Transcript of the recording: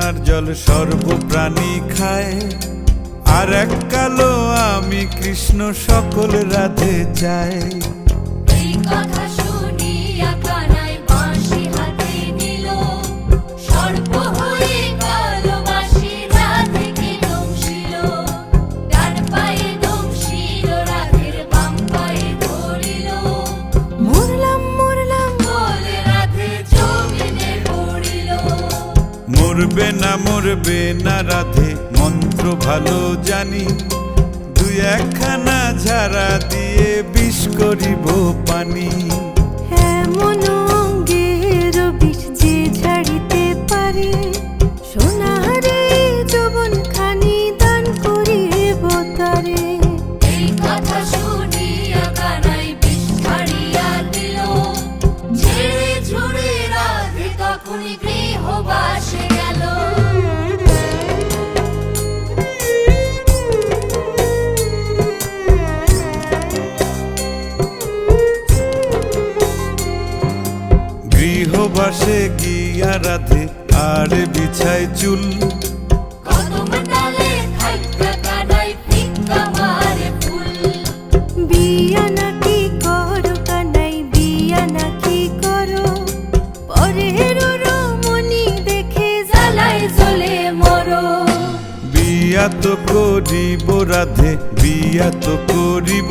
যমুনার জল সর্বপ্রাণী খায়। আর এক কালো আমি কৃষ্ণ সকল রাধে চাই। মরবে না মরবে না রাধে। মন্ত্র ভালো জানি। দুই একখানা ঝাড়া দিয়ে বিষ করিব পানি। এমন অঙ্গের বিষ যে ছাড়িতে পারে। গৃহবাসে গিয়া রাধে আর বিছায় চুল। বিয়া নাকি করো কানাই বিয়া নাকি করো? পরের রমণী দেখে জ্বালায় জ্বলে মরো। বিয়া তো করিব রাধে বিয়া তো করিব।